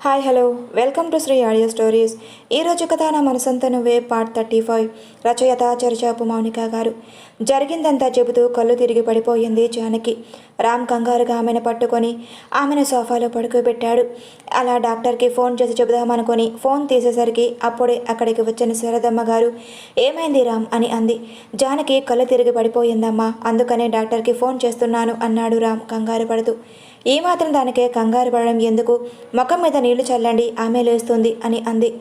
Hi hello welcome to Sri audio stories ఈరోజు కథ నా మనసంతా నువ్వే పార్ట్ థర్టీ ఫైవ్ రచయిత చరిచాపు మౌనిక గారు. జరిగిందంతా చెబుతూ కళ్ళు తిరిగి పడిపోయింది జానకి. రామ్ కంగారుగా ఆమెను పట్టుకొని ఆమెను సోఫాలో పడుకోబెట్టాడు. అలా డాక్టర్కి ఫోన్ చేసి చెబుదామనుకొని ఫోన్ తీసేసరికి అప్పుడే అక్కడికి వచ్చిన శరదమ్మ గారు ఏమైంది రామ్? అని అంది. జానకి కళ్ళు తిరిగి పడిపోయిందమ్మా అందుకనే డాక్టర్కి ఫోన్ చేస్తున్నాను అన్నాడు రామ్ కంగారు పడుతూ. ఈ మాత్రం దానికే కంగారు పడడం ఎందుకు? ముఖం మీద నీళ్ళు చల్లండి ఆమె లేస్తుంది అని అంది.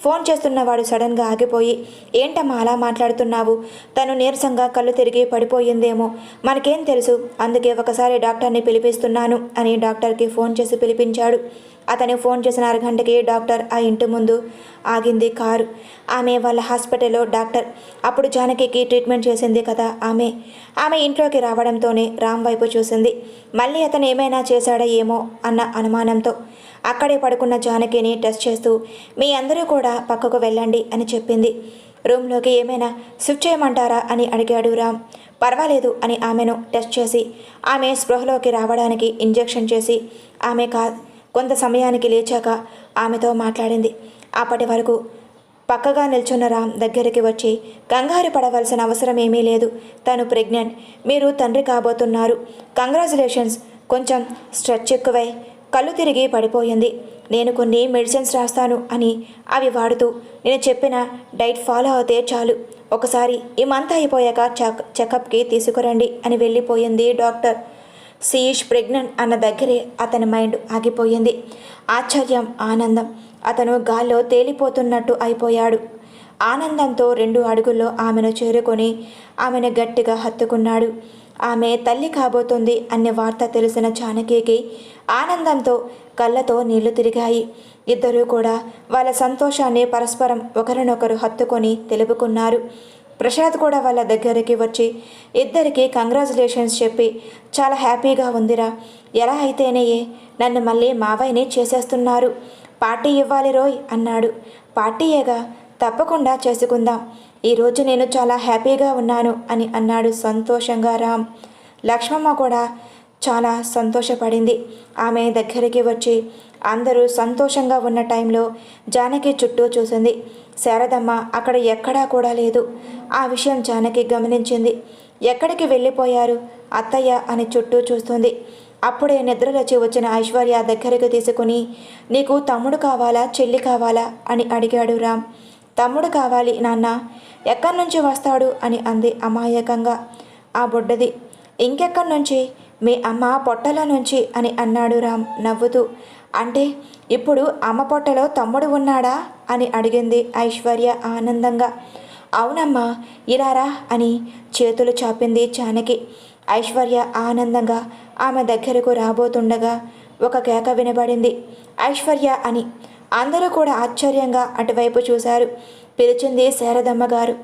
ఫోన్ చేస్తున్నవాడు సడన్గా ఆగిపోయి ఏంటమ్మా అలా మాట్లాడుతున్నావు? తను నీరసంగా కళ్ళు తిరిగి పడిపోయిందేమో. మనకేం తెలుసు? అందుకే ఒకసారి డాక్టర్ని పిలిపిస్తున్నాను అని డాక్టర్కి ఫోన్ చేసి పిలిపించాడు. అతను ఫోన్ చేసిన అరగంటకి డాక్టర్ ఆ ఇంటి ముందు ఆగింది కారు. ఆమె వాళ్ళ హాస్పిటల్లో డాక్టర్. అప్పుడు జానకికి ట్రీట్మెంట్ చేసింది కదా ఆమె. ఆమె ఇంట్లోకి రావడంతోనే రామ్ వైపు చూసింది. మళ్ళీ అతను ఏమైనా చేశాడా ఏమో అన్న అనుమానంతో. అక్కడే పడుకున్న జానకిని టెస్ట్ చేస్తూ మీ అందరూ కూడా పక్కకు వెళ్ళండి అని చెప్పింది. రూమ్లోకి ఏమైనా స్విచ్ చేయమంటారా అని అడిగాడు రామ్. పర్వాలేదు అని ఆమెను టెస్ట్ చేసి ఆమె స్పృహలోకి రావడానికి ఇంజెక్షన్ చేసి ఆమె కా కొంత సమయానికి లేచాక ఆమెతో మాట్లాడింది. అప్పటి వరకు పక్కగా నిల్చున్న రామ్ దగ్గరికి వచ్చి కంగారు పడవలసిన అవసరం ఏమీ లేదు. తను ప్రెగ్నెంట్. మీరు తండ్రి కాబోతున్నారు. కంగ్రాచులేషన్స్. కొంచెం స్ట్రెచ్ ఎక్కువై కళ్ళు తిరిగి పడిపోయింది. నేను కొన్ని మెడిసిన్స్ రాస్తాను అని అవి వాడుతూ నేను చెప్పిన డైట్ ఫాలో అవుతే చాలు. ఒకసారి ఈ మంత్ అయిపోయాక చెక్ చెకప్కి తీసుకురండి అని వెళ్ళిపోయింది డాక్టర్. సీయిష్ ప్రెగ్నెంట్ అన్న దగ్గరే అతని మైండ్ ఆగిపోయింది. ఆశ్చర్యం ఆనందం. అతను గాల్లో తేలిపోతున్నట్టు అయిపోయాడు. ఆనందంతో రెండు అడుగుల్లో ఆమెను చేరుకొని ఆమెను గట్టిగా హత్తుకున్నాడు. ఆమె తల్లి కాబోతుంది అనే వార్త తెలిసిన జానకికి ఆనందంతో కళ్ళతో నీళ్ళు తిరిగాయి. ఇద్దరూ కూడా వాళ్ళ సంతోషాన్ని పరస్పరం ఒకరినొకరు హత్తుకొని తెలుపుకున్నారు. ప్రసాద్ కూడా వాళ్ళ దగ్గరికి వచ్చి ఇద్దరికి కంగ్రాచులేషన్స్ చెప్పి చాలా హ్యాపీగా ఉందిరా. ఎలా అయితేనే నన్ను మళ్ళీ మావయ్యని చేసేస్తున్నారు. పార్టీ ఇవ్వాలి రోయ్ అన్నాడు. పార్టీయేగా తప్పకుండా చేసుకుందాం. ఈరోజు నేను చాలా హ్యాపీగా ఉన్నాను అని అన్నాడు సంతోషంగా రామ్. లక్ష్మమ్మ కూడా చాలా సంతోషపడింది. ఆమె దగ్గరికి వచ్చి అందరూ సంతోషంగా ఉన్న టైంలో జానకి చుట్టూ చూసింది. శారదమ్మ అక్కడ ఎక్కడా కూడా లేదు. ఆ విషయం జానకి గమనించింది. ఎక్కడికి వెళ్ళిపోయారు? అత్తయ్య అని చుట్టూ చూస్తుంది. అప్పుడే నిద్రలచి వచ్చిన ఐశ్వర్య దగ్గరికి తీసుకుని నీకు తమ్ముడు కావాలా? చెల్లి కావాలా? అని అడిగాడు రామ్. తమ్ముడు కావాలి నాన్న. ఎక్కడి నుంచి వస్తాడు? అని అంది అమాయకంగా ఆ బుడ్డది. ఇంకెక్కడి నుంచి? మీ అమ్మ పొట్టల నుంచి అని అన్నాడు రామ్ నవ్వుతూ. అంటే ఇప్పుడు అమ్మ పొట్టలో తమ్ముడు ఉన్నాడా? అని అడిగింది ఐశ్వర్య ఆనందంగా. అవునమ్మా ఇలారా అని చేతులు చాపింది జానకి. ఐశ్వర్య ఆనందంగా ఆమె దగ్గరకు రాబోతుండగా ఒక కేక వినబడింది. ఐశ్వర్య అని. అందరూ కూడా ఆశ్చర్యంగా అటువైపు చూశారు. పిలిచింది శారదమ్మ గారు.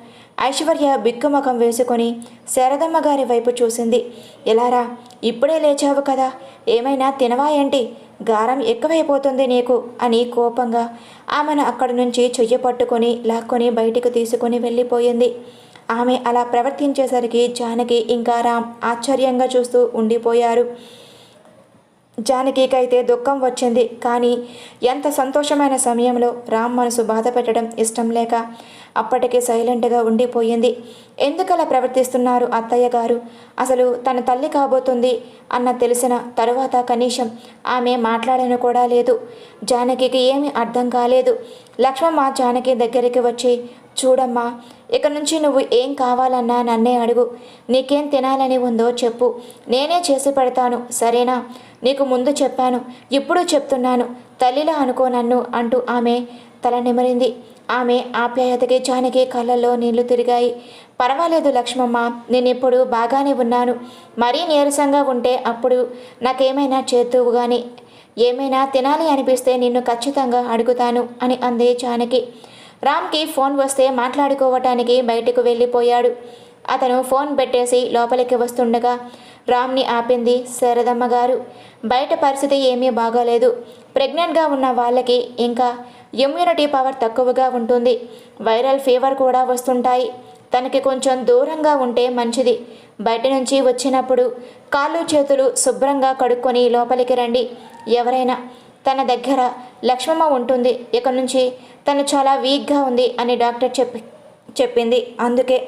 ఐశ్వర్య బిక్కుముఖం వేసుకొని శారదమ్మ గారి వైపు చూసింది. ఎలారా ఇప్పుడే లేచావు కదా. ఏమైనా తినవా ఏంటి? గారం ఎక్కువైపోతుంది నీకు? అని కోపంగా ఆమెను అక్కడి నుంచి చెయ్యి పట్టుకొని లాక్కొని బయటికి తీసుకొని వెళ్ళిపోయింది. ఆమె అలా ప్రవర్తించేసరికి జానకి ఇంకా రామ్ ఆశ్చర్యంగా చూస్తూ ఉండిపోయారు. జానకికైతే దుఃఖం వచ్చింది. కానీ ఎంత సంతోషమైన సమయంలో రామ్ మనసు బాధ పెట్టడం ఇష్టం లేక అప్పటికే సైలెంట్గా ఉండిపోయింది. ఎందుకలా ప్రవర్తిస్తున్నారు అత్తయ్య గారు? అసలు తన తల్లి కాబోతుంది అన్న తెలిసిన తరువాత కనీసం ఆమె మాట్లాడను కూడా లేదు. జానకికి ఏమీ అర్థం కాలేదు. లక్ష్మమ్మ జానకి దగ్గరికి వచ్చి చూడమ్మా ఇక నుంచి నువ్వు ఏం కావాలన్నా నన్నే అడుగు. నీకేం తినాలని ఉందో చెప్పు. నేనే చేసి పెడతాను. సరేనా? నీకు ముందు చెప్పాను ఇప్పుడు చెప్తున్నాను. తల్లిలా అనుకో నన్ను అంటూ ఆమె తల నిమరింది. ఆమె ఆప్యాయతకి జానకి కళ్ళల్లో నీళ్ళు తిరిగాయి. పర్వాలేదు లక్ష్మమ్మ నేను ఇప్పుడు బాగానే ఉన్నాను. మరీ నీరసంగా ఉంటే అప్పుడు నాకేమైనా చేతువు కానీ ఏమైనా తినాలి అనిపిస్తే నిన్ను ఖచ్చితంగా అడుగుతాను అని అందే జానకి రామ్కి ఫోన్ వస్తే మాట్లాడుకోవటానికి బయటకు వెళ్ళిపోయాడు. అతను ఫోన్ పెట్టేసి లోపలికి వస్తుండగా రామ్ని ఆపింది శారదమ్మ గారు. బయట పరిస్థితి ఏమీ బాగోలేదు. ప్రెగ్నెంట్గా ఉన్న వాళ్ళకి ఇంకా ఇమ్యూనిటీ పవర్ తక్కువగా ఉంటుంది. వైరల్ ఫీవర్ కూడా వస్తుంటాయి. తనకి కొంచెం దూరంగా ఉంటే మంచిది. బయట నుంచి వచ్చినప్పుడు కాళ్ళు చేతులు శుభ్రంగా కడుక్కొని లోపలికి రండి. ఎవరైనా తన దగ్గర లక్ష్మమ్మ ఉంటుంది. ఇక నుంచి తను చాలా వీక్గా ఉంది అని డాక్టర్ చెప్పి చెప్పింది. అందుకే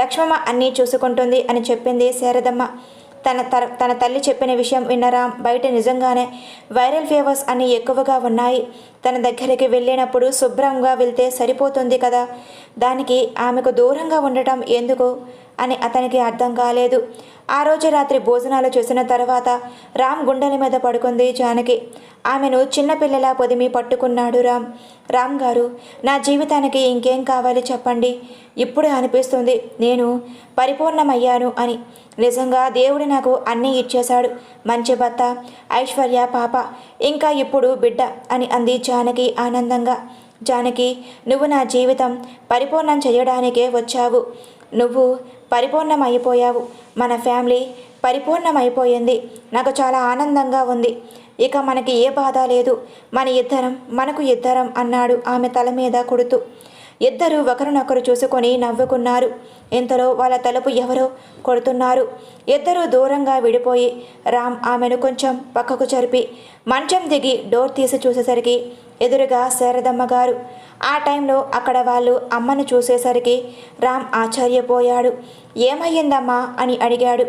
లక్ష్మమ్మ అన్నీ చూసుకుంటుంది అని చెప్పింది శారదమ్మ. తన తన తల్లి చెప్పిన విషయం విన్నరా? బయట నిజంగానే వైరల్ ఫీవర్స్ అన్నీ ఎక్కువగా ఉన్నాయి. తన దగ్గరికి వెళ్ళినప్పుడు శుభ్రంగా వెళ్తే సరిపోతుంది కదా? దానికి ఆమెకు దూరంగా ఉండటం ఎందుకు? అని అతనికి అర్థం కాలేదు. ఆ రోజు రాత్రి భోజనాలు చేసిన తర్వాత రామ్ గుండెల మీద పడుకుంది జానకి. ఆమెను చిన్నపిల్లలా పొదిమి పట్టుకున్నాడు రామ్. రామ్ గారు నా జీవితానికి ఇంకేం కావాలి చెప్పండి. ఇప్పుడు అనిపిస్తుంది నేను పరిపూర్ణమయ్యాను అని. నిజంగా దేవుడు నాకు అన్నీ ఇచ్చేశాడు. మంచి భర్త ఐశ్వర్య పాప ఇంకా ఇప్పుడు బిడ్డ అని అంది జానకి ఆనందంగా. జానకి నువ్వు నా జీవితం పరిపూర్ణం చేయడానికే వచ్చావు. నువ్వు పరిపూర్ణమైపోయావు. మన ఫ్యామిలీ పరిపూర్ణమైపోయింది. నాకు చాలా ఆనందంగా ఉంది. ఇక మనకి ఏ బాధ లేదు. మన ఇద్దరం మనకు ఇద్దరం అన్నాడు ఆమె తల మీద కొడుతూ. ఇద్దరు ఒకరినొకరు చూసుకొని నవ్వుకున్నారు. ఇంతలో వాళ్ళ తలుపు ఎవరో కొడుతున్నారు. ఇద్దరు దూరంగా విడిపోయి రామ్ ఆమెను కొంచెం పక్కకు జరిపి మంచం దిగి డోర్ తీసి చూసేసరికి ఎదురుగా శారదమ్మ గారు. ఆ టైంలో అక్కడ వాళ్ళు అమ్మను చూసేసరికి రామ్ ఆశ్చర్యపోయాడు. ఏమయ్యిందమ్మా అని అడిగాడు.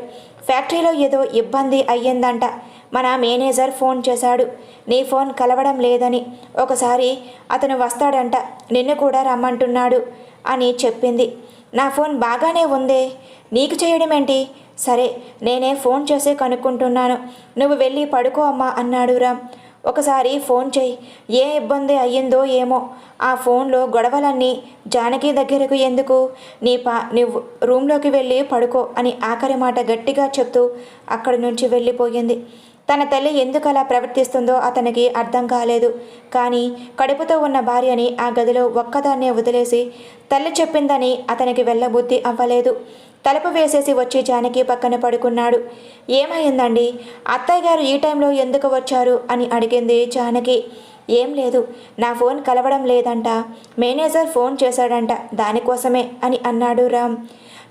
ఫ్యాక్టరీలో ఏదో ఇబ్బంది అయ్యిందంట. మన మేనేజర్ ఫోన్ చేశాడు. నీ ఫోన్ కలవడం లేదని. ఒకసారి అతను వస్తాడంట. నిన్ను కూడా రమ్మంటున్నాడు అని చెప్పింది. నా ఫోన్ బాగానే ఉందే. నీకు చేయడం ఏంటి? సరే నేనే ఫోన్ చేసి కనుక్కుంటున్నాను. నువ్వు వెళ్ళి పడుకో అమ్మా అన్నాడు రామ్. ఒకసారి ఫోన్ చేయి. ఏ ఇబ్బంది అయ్యిందో ఏమో. ఆ ఫోన్లో గొడవలన్నీ జానకి దగ్గరకు ఎందుకు? నీ పా నువ్వు రూమ్లోకి వెళ్ళి పడుకో అని ఆఖరి మాట గట్టిగా చెప్తూ అక్కడి నుంచి వెళ్ళిపోయింది. తన తల్లి ఎందుకు అలా ప్రవర్తిస్తుందో అతనికి అర్థం కాలేదు. కానీ కడుపుతో ఉన్న భార్యని ఆ గదిలో ఒక్కదాన్నే వదిలేసి తల్లి చెప్పిందని అతనికి వెళ్ళబుద్ధి అవ్వలేదు. తలుపు వేసేసి వచ్చి జానకి పక్కన పడుకున్నాడు. ఏమైందండి? అత్తయ్య గారు ఈ టైంలో ఎందుకు వచ్చారు అని అడిగింది జానకి. ఏం లేదు నా ఫోన్ కలవడం లేదంట. మేనేజర్ ఫోన్ చేశాడంట దానికోసమే అని అన్నాడు రామ్.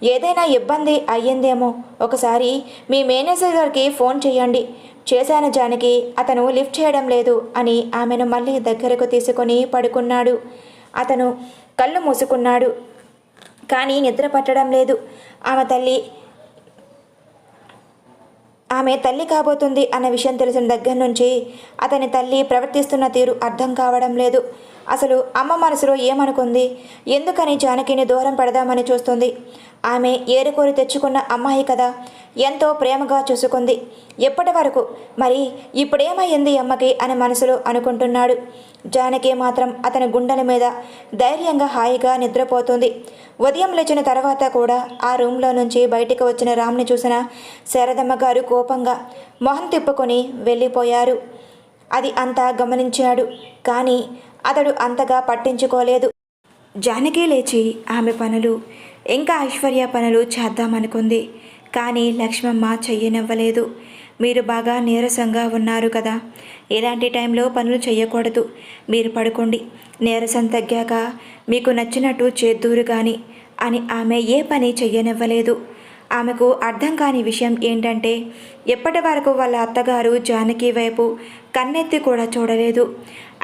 ఏదైనా ఇబ్బంది అయ్యిందేమో. ఒకసారి మీ మేనేజర్ గారికి ఫోన్ చేయండి. చేశాను జానకి అతను లిఫ్ట్ చేయడం లేదు అని ఆమెను మళ్ళీ దగ్గరకు తీసుకొని పడుకున్నాడు. అతను కళ్ళు మూసుకున్నాడు. కానీ నిద్ర పట్టడం లేదు. ఆమె తల్లి ఆమె తల్లి కాబోతుంది అన్న విషయం తెలిసిన దగ్గర నుంచి అతని తల్లి ప్రవర్తిస్తున్న తీరు అర్థం కావడం లేదు. అసలు అమ్మ మనసులో ఏమనుకుంది? ఎందుకని జానకిని దూరం పెడదామని చూస్తుంది? ఆమె ఏరుకోరి తెచ్చుకున్న అమ్మాయి కదా. ఎంతో ప్రేమగా చూసుకుంది. ఎప్పటి వరకు? మరి ఇప్పుడేమయ్యింది అమ్మకి అని మనసులో అనుకుంటున్నాడు. జానకి మాత్రం అతని గుండెల మీద ధైర్యంగా హాయిగా నిద్రపోతుంది. ఉదయం లేచిన తర్వాత కూడా ఆ రూమ్లో నుంచి బయటికి వచ్చిన రామ్ని చూసిన శారదమ్మ గారు కోపంగా మొహం తిప్పుకొని వెళ్ళిపోయారు. అది అంతా గమనించాడు కానీ అతడు అంతగా పట్టించుకోలేదు. జానకి లేచి ఆమె పనులు ఇంకా ఐశ్వర్య పనులు చేద్దామనుకుంది. కానీ లక్ష్మమ్మ చెయ్యనివ్వలేదు. మీరు బాగా నీరసంగా ఉన్నారు కదా. ఇలాంటి టైంలో పనులు చేయకూడదు మీరు పడుకోండి. నీరసం తగ్గాక మీకు నచ్చినట్టు చేద్దూరు కానీ అని ఆమె ఏ పని చెయ్యనివ్వలేదు. ఆమెకు అర్థం కాని విషయం ఏంటంటే ఎప్పటి వరకు వాళ్ళ అత్తగారు జానకి వైపు కన్నెత్తి కూడా చూడలేదు.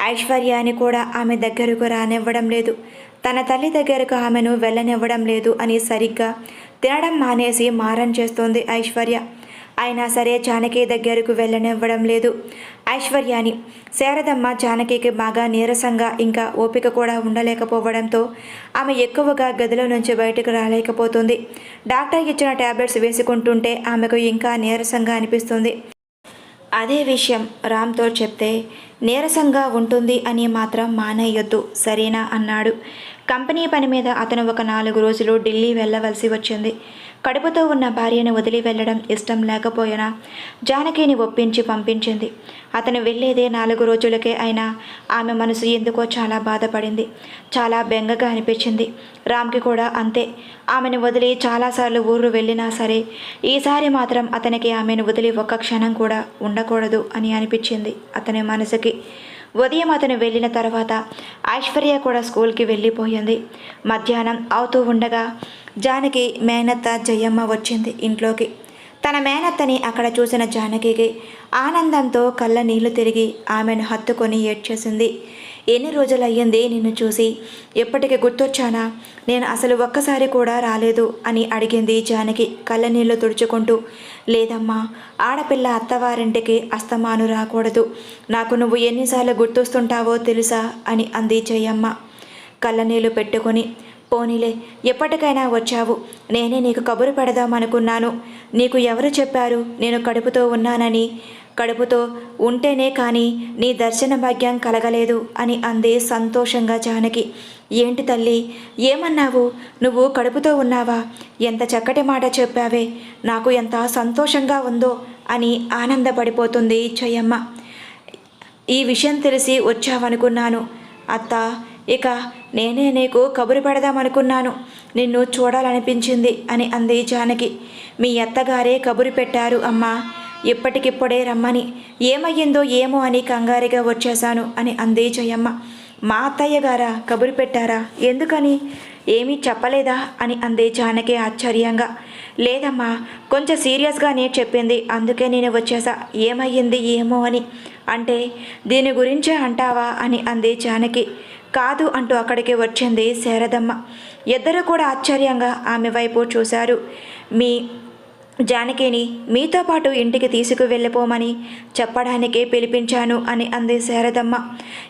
ఐశ్వర్యాన్ని కూడా ఆమె దగ్గరకు రానివ్వడం లేదు. తన తల్లి దగ్గరకు ఆమెను వెళ్ళనివ్వడం లేదు అని సరిగ్గా తినడం మానేసి మారం చేస్తోంది ఐశ్వర్య. అయినా సరే జానకి దగ్గరకు వెళ్ళనివ్వడం లేదు. ఐశ్వర్యాని శారదమ్మ జానకికి బాగా నీరసంగా ఇంకా ఓపిక కూడా ఉండలేకపోవడంతో ఆమె ఎక్కువగా గదిలో నుంచి బయటకు రాలేకపోతుంది. డాక్టర్ ఇచ్చిన టాబ్లెట్స్ వేసుకుంటుంటే ఆమెకు ఇంకా నీరసంగా అనిపిస్తుంది. అదే విషయం రామ్తో చెప్తే నీరసంగా ఉంటుంది అని మాత్రం మానేయొద్దు సరేనా? అన్నాడు. కంపెనీ పని మీద అతను ఒక నాలుగు రోజులు ఢిల్లీ వెళ్ళవలసి వచ్చింది. కడుపుతో ఉన్న భార్యను వదిలి వెళ్ళడం ఇష్టం లేకపోయినా జానకిని ఒప్పించి పంపించింది. అతను వెళ్ళేదే నాలుగు రోజులకే అయినా ఆమె మనసు ఎందుకో చాలా బాధపడింది. చాలా బెంగగా అనిపించింది. రామ్కి కూడా అంతే. ఆమెను వదిలి చాలాసార్లు ఊరు వెళ్ళినా సరే ఈసారి మాత్రం అతనికి ఆమెను వదిలి ఒక్క క్షణం కూడా ఉండకూడదు అని అనిపించింది అతని మనసుకి. ఉదయం అతను వెళ్ళిన తర్వాత ఐశ్వర్య కూడా స్కూల్కి వెళ్ళిపోయింది. మధ్యాహ్నం అవుతూ ఉండగా జానకి మేనత్త జయమ్మ వచ్చింది ఇంట్లోకి. తన మేనత్తని అక్కడ చూసిన జానకికి ఆనందంతో కళ్ళ నీళ్ళు తిరిగి ఆమెను హత్తుకొని ఏడ్చేసింది. ఎన్ని రోజులు అయ్యింది నిన్ను చూసి? ఎప్పటికి గుర్తొచ్చానా? నేను అసలు ఒక్కసారి కూడా రాలేదు అని అడిగింది జానకి కళ్ళనీళ్ళు తుడుచుకుంటూ. లేదమ్మా ఆడపిల్ల అత్తవారింటికి అస్తమాను రాకూడదు. నాకు నువ్వు ఎన్నిసార్లు గుర్తొస్తుంటావో తెలుసా? అని అంది జయమ్మ. కళ్ళనీళ్ళు పెట్టుకొని పోనీలే ఎప్పటికైనా వచ్చావు. నేనే నీకు కబురు పెడదామనుకున్నాను. నీకు ఎవరు చెప్పారు? నేను కడుపుతో ఉన్నానని. కడుపుతో ఉంటేనే కానీ నీ దర్శన భాగ్యం కలగలేదు అని అంది సంతోషంగా జానకి. ఏంటి తల్లి ఏమన్నావు? నువ్వు కడుపుతో ఉన్నావా? ఎంత చక్కటి మాట చెప్పావే. నాకు ఎంత సంతోషంగా ఉందో అని ఆనందపడిపోతుంది జయమ్మ. ఈ విషయం తెలిసి వచ్చావనుకున్నాను. అత్త ఇక నేనే నీకు కబురు పెడదామనుకున్నాను. నిన్ను చూడాలనిపించింది అని అంది జానకి. మీ అత్తగారే కబురు పెట్టారు అమ్మా. ఇప్పటికిప్పుడే రమ్మని. ఏమయ్యిందో ఏమో అని కంగారుగా వచ్చేశాను అని అందే జయమ్మ. మా అత్తయ్య గారా కబురు పెట్టారా? ఎందుకని? ఏమీ చెప్పలేదా? అని అందే జానకి ఆశ్చర్యంగా. లేదమ్మా కొంచెం సీరియస్గానే చెప్పింది. అందుకే నేను వచ్చేసా. ఏమయ్యింది ఏమో అని. అంటే దీని గురించే అంటావా? అని అంది జానకి. కాదు అంటూ అక్కడికి వచ్చింది శారదమ్మ. ఇద్దరు కూడా ఆశ్చర్యంగా ఆమె వైపు చూశారు. మీ జానకిని మీతో పాటు ఇంటికి తీసుకువెళ్ళిపోమని చెప్పడానికి పిలిపించాను అని అంది శారదమ్మ.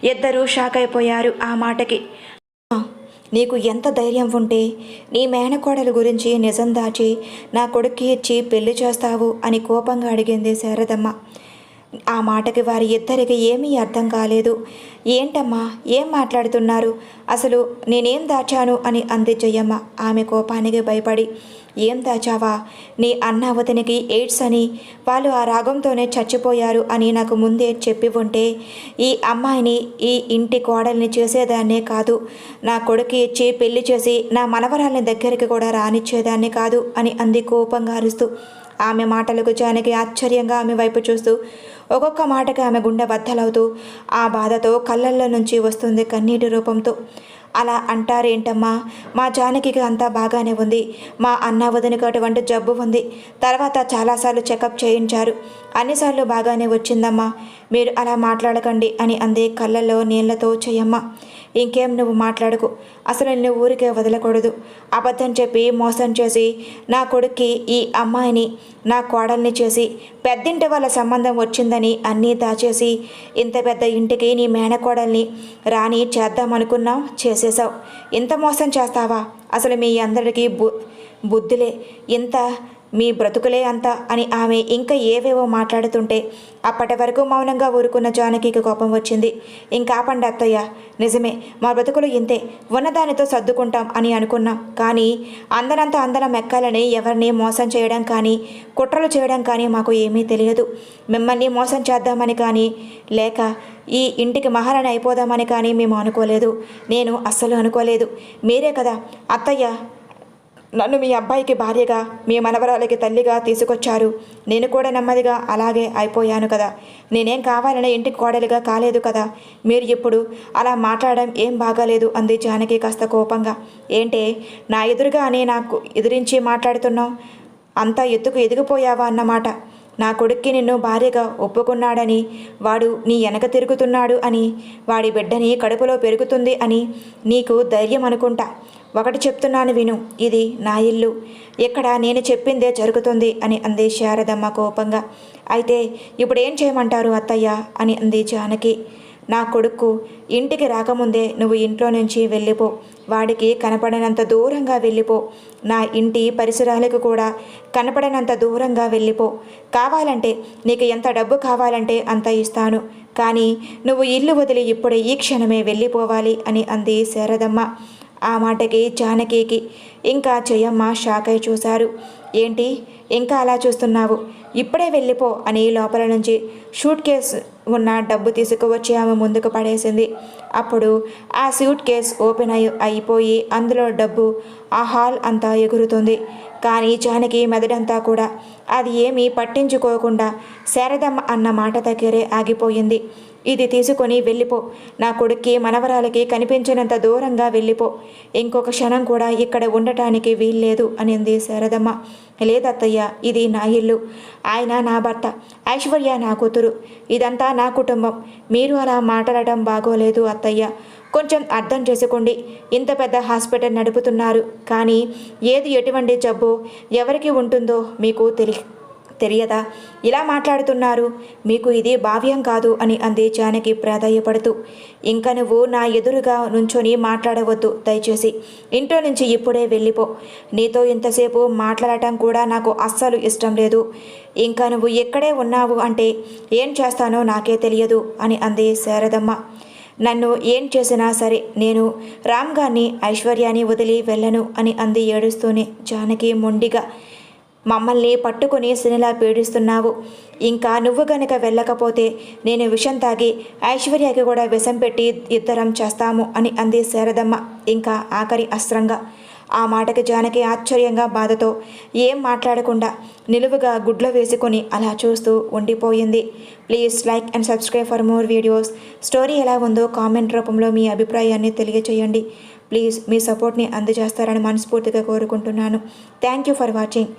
ఇద్దరూ షాక్ అయిపోయారు ఆ మాటకి. నీకు ఎంత ధైర్యం ఉంటే నీ మేనకోడల గురించి నిజం దాచి నా కొడుక్కి ఇచ్చి పెళ్ళి చేస్తావు అని కోపంగా అడిగింది శారదమ్మ. ఆ మాటకి వారి ఇద్దరికి ఏమీ అర్థం కాలేదు. ఏంటమ్మా ఏం మాట్లాడుతున్నారు? అసలు నేనేం దాచాను? అని అంది జయమ్మ. ఆమె కోపానికి భయపడి. ఏం దాచావా? నీ అన్న అవతనికి ఎయిడ్స్ అని. వాళ్ళు ఆ రాగంతోనే చచ్చిపోయారు అని నాకు ముందే చెప్పి ఉంటే ఈ అమ్మాయిని ఈ ఇంటి కోడల్ని చేసేదాన్నే కాదు. నా కొడుకు ఇచ్చి పెళ్ళి చేసి నా మనవరాల్ని దగ్గరికి కూడా రానిచ్చేదాన్ని కాదు అని అంది కోపంగా అరుస్తూ. ఆమె మాటలకు జానకి ఆశ్చర్యంగా ఆమె వైపు చూస్తూ ఒక్కొక్క మాటకి ఆమె గుండె బద్దలవుతూ ఆ బాధతో కళ్ళల్లో నుంచి వస్తుంది కన్నీటి రూపంతో. అలా అంటారేంటమ్మా మా జానకికి అంతా బాగానే ఉంది. మా అన్న వదినకు అటువంటి జబ్బు ఉంది. తర్వాత చాలాసార్లు చెకప్ చేయించారు. అన్నిసార్లు బాగానే వచ్చిందమ్మా. మీరు అలా మాట్లాడకండి అని అంది కళ్ళల్లో నీళ్ళతో చెయ్యమ్మ. ఇంకేం నువ్వు మాట్లాడుకు. అసలు నిన్ను ఊరికే వదలకూడదు. అబద్ధం చెప్పి మోసం చేసి నా కొడుక్కి ఈ అమ్మాయిని నా కోడల్ని చేసి పెద్దింటి వాళ్ళ సంబంధం వచ్చిందని అన్నీ దాచేసి ఇంత పెద్ద ఇంటికి నీ మేనకోడల్ని రాని చేద్దామనుకున్నావు చేసేసావు ఇంత మోసం చేస్తావా? అసలు మీ అందరికీ బు బుద్ధులే. ఇంత మీ బ్రతుకులే అంత అని ఆమె ఇంకా ఏవేవో మాట్లాడుతుంటే అప్పటి వరకు మౌనంగా ఊరుకున్న జానకికి కోపం వచ్చింది. ఇంకా ఆపండి అత్తయ్య. నిజమే మా బ్రతుకులు ఇంతే. ఉన్నదానితో సర్దుకుంటాం అని అనుకున్నాం. కానీ అందరంతా అందరం ఎక్కాలని ఎవరిని మోసం చేయడం కానీ కుట్రలు చేయడం కానీ మాకు ఏమీ తెలియదు. మిమ్మల్ని మోసం చేద్దామని కానీ లేక ఈ ఇంటికి మహారాణి అయిపోదామని కానీ మేము అనుకోలేదు. నేను అస్సలు అనుకోలేదు. మీరే కదా. అత్తయ్య నన్ను మీ అబ్బాయికి భార్యగా మీ మనవరాలకి తల్లిగా తీసుకొచ్చారు. నేను కూడా నెమ్మదిగా అలాగే అయిపోయాను కదా. నేనేం కావాలని ఇంటికి కోడలిగా కాలేదు కదా. మీరు ఇప్పుడు అలా మాట్లాడడం ఏం బాగాలేదు అంది జానకి కాస్త కోపంగా. ఏంటే నా ఎదురుగానే నాకు ఎదిరించి మాట్లాడుతున్నావు? అంత ఎత్తుకు ఎదిగిపోయావా అన్నమాట. నా కొడుక్కి నిన్ను భార్యగా ఒప్పుకున్నాడని వాడు నీ వెనక తిరుగుతున్నాడు అని వాడి బిడ్డని కడుపులో పెరుగుతుంది అని నీకు ధైర్యం అనుకుంటా. ఒకటి చెప్తున్నాను విను ఇది నా ఇల్లు. ఇక్కడ నేను చెప్పిందే జరుగుతుంది అని అంది శారదమ్మ కోపంగా. అయితే ఇప్పుడు ఏం చేయమంటారు అత్తయ్య? అని అంది జానకి. నా కొడుకు ఇంటికి రాకముందే నువ్వు ఇంట్లో నుంచి వెళ్ళిపో. వాడికి కనపడనంత దూరంగా వెళ్ళిపో. నా ఇంటి పరిసరాలకు కూడా కనపడనంత దూరంగా వెళ్ళిపో. కావాలంటే నీకు ఎంత డబ్బు కావాలంటే అంత ఇస్తాను. కానీ నువ్వు ఇల్లు వదిలి ఇప్పుడే ఈ క్షణమే వెళ్ళిపోవాలి అని అంది శారదమ్మ. ఆ మాటకి జానకికి. ఇంకా జయమ్మ షాక్ అయి చూశారు. ఏంటి? ఇంకా అలా చూస్తున్నావు? ఇప్పుడే వెళ్ళిపో అని లోపల నుంచి షూట్ కేస్ ఉన్న డబ్బు తీసుకువచ్చి ఆమె ముందుకు పడేసింది. అప్పుడు ఆ సూట్ కేస్ ఓపెన్ అయి అయిపోయి అందులో డబ్బు ఆ హాల్ అంతా ఎగురుతుంది. కానీ జానకి మెదడంతా కూడా అది ఏమీ పట్టించుకోకుండా శారదమ్మ అన్న మాట దగ్గరే ఆగిపోయింది. ఇది తీసుకొని వెళ్ళిపో. నా కొడుక్కి మనవరాలకి కనిపించినంత దూరంగా వెళ్ళిపో. ఇంకొక క్షణం కూడా ఇక్కడ ఉండటానికి వీల్లేదు అనింది శారదమ్మ. లేదత్తయ్య ఇది నా ఇల్లు. ఆయన నా భర్త. ఐశ్వర్య నా కూతురు. ఇదంతా నా కుటుంబం. మీరు అలా మాట్లాడటం బాగోలేదు అత్తయ్య. కొంచెం అర్థం చేసుకోండి. ఇంత పెద్ద హాస్పిటల్ నడుపుతున్నారు. కానీ ఏది ఎటువంటి జబ్బు? ఎవరికి ఉంటుందో మీకు తెలి తెలియదా? ఇలా మాట్లాడుతున్నారు. మీకు ఇది భావ్యం కాదు అని అంది జానకి ప్రాధాయపడుతూ. ఇంకా నువ్వు నా ఎదురుగా నుంచొని మాట్లాడవద్దు దయచేసి. ఇంట్లో నుంచి ఇప్పుడే వెళ్ళిపో. నీతో ఇంతసేపు మాట్లాడటం కూడా నాకు అస్సలు ఇష్టం లేదు. ఇంకా నువ్వు ఎక్కడే ఉన్నావు అంటే ఏం చేస్తానో నాకే తెలియదు అని అంది శారదమ్మ. నన్ను ఏం చేసినా సరే నేను రామ్ గారిని ఐశ్వర్యాన్ని వదిలి వెళ్ళను అని అంది ఏడుస్తూనే జానకి మొండిగా. మమ్మల్ని పట్టుకొని సినిలా పీడిస్తున్నావు. ఇంకా నువ్వు గనక వెళ్ళకపోతే నేను విషం తాగి ఐశ్వర్యకి కూడా విషం పెట్టి ఇద్దరం చేస్తాము అని అంది శారదమ్మ ఇంకా ఆఖరి అస్త్రంగా. ఆ మాటకి జానకి ఆశ్చర్యంగా బాధతో ఏం మాట్లాడకుండా నిలువుగా గుడ్లు వేసుకొని అలా చూస్తూ ఉండిపోయింది. Please like and subscribe for more videos. Story ఎలా ఉందో కామెంట్ రూపంలో మీ అభిప్రాయాన్ని తెలియచేయండి. ప్లీజ్ మీ సపోర్ట్ని అందజేస్తారని మనస్ఫూర్తిగా కోరుకుంటున్నాను. Thank you for watching.